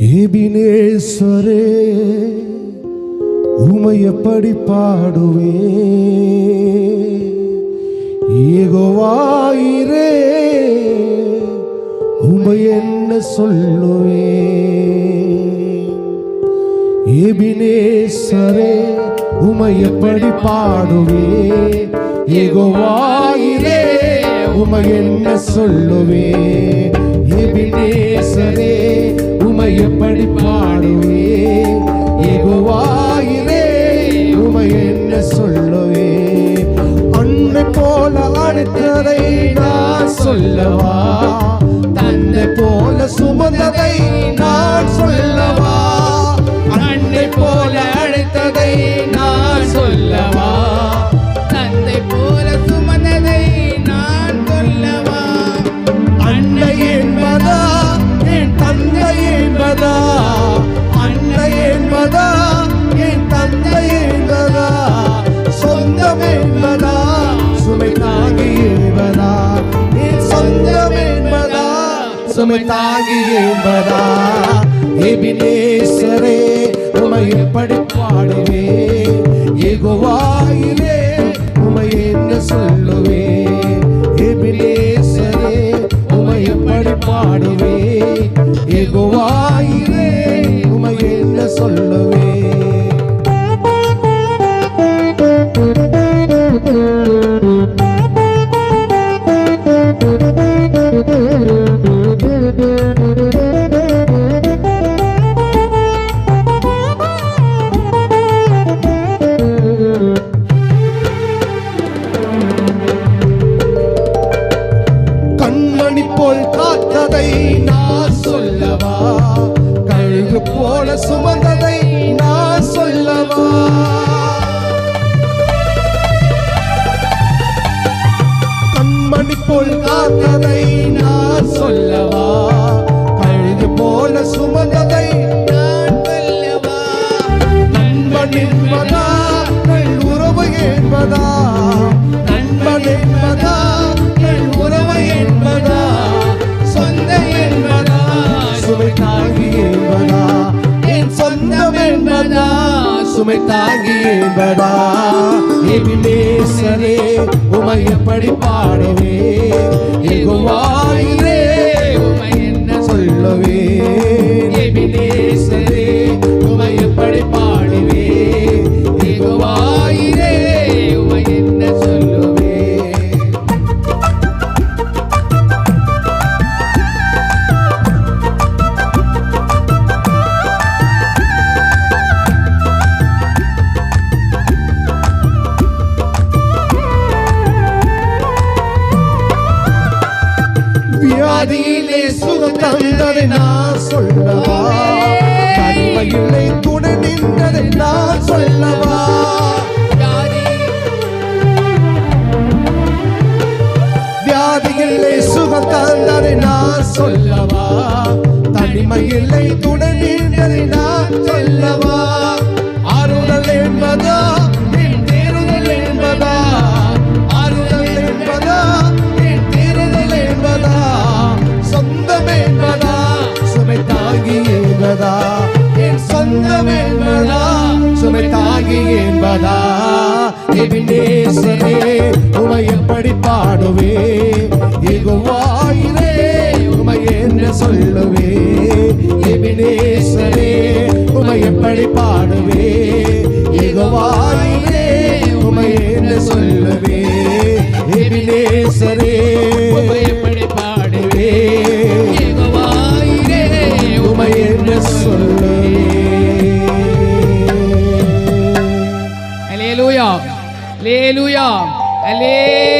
ஏபினேஸ்வரே உமை எப்படி பாடுவே? ஏகோவாயிரே உமை என்ன சொல்லுவே? ஏபினேஸ்வரே உமை எப்படி பாடுவே? ஏகோவாயிரே உமை என்ன சொல்லுவே? ஏபினே உமை எப்படி பாடுவே. எகுவாயிலே உமை என்ன சொல்லுவே. அன்னை போல அடுத்ததை நான் சொல்லவா? தன்னை போல சுமந்ததை நான் சுமை தாங்கி என்பதா எபினேசரே உமை எப்படி பாடுவே எகுவாயிலே உமை என்ன சொல்லுவே. எபினேசரே உமை எப்படி பாடுவே எகுவாயிலே உமை என்ன சொல்லுவே. கண்மணி போல் காத்ததை நான் சொல்லவா? கழுகு போல சுமந்ததை நான் சொல்லவா? கண்மணி போல் காத்ததை நான் சொல்லவா? கழுகு போல சுமந்ததை நான் சொல்லவா? நண்பன் என்பதா உறவு என்பதா? சுமை தாங்கி என்பதா எபினேசரே உமை எப்படி பாடுவே எகுவாயிலே உமை என்ன சொல்லவே வியாதியிலே சுகம் தந்ததை நான் சொல்லவா? தனிமையிலே துணை நின்றதை நான் சொல்லவா? வியாதியிலே சுகம் தந்ததை நான் சொல்லவா? தனிமையிலே துணை நின்றதை நான் சொல்லவா? என்பதா? என் சொந்தம் என்பதா? சுமை தாங்கி என்பதா? எபினேசரே உமை எப்படி பாடுவே? எகுவாயிரே உமை என்ன சொல்லுவே. எபினேசரே உமை எப்படி பாடுவே? எகுவாயிரே உமை என்ன சொல்லுவே. எபினேசரே உமை எப்படி பாடுவே? அல்லேலூயா அல்லேலூயா அல்லேலூயா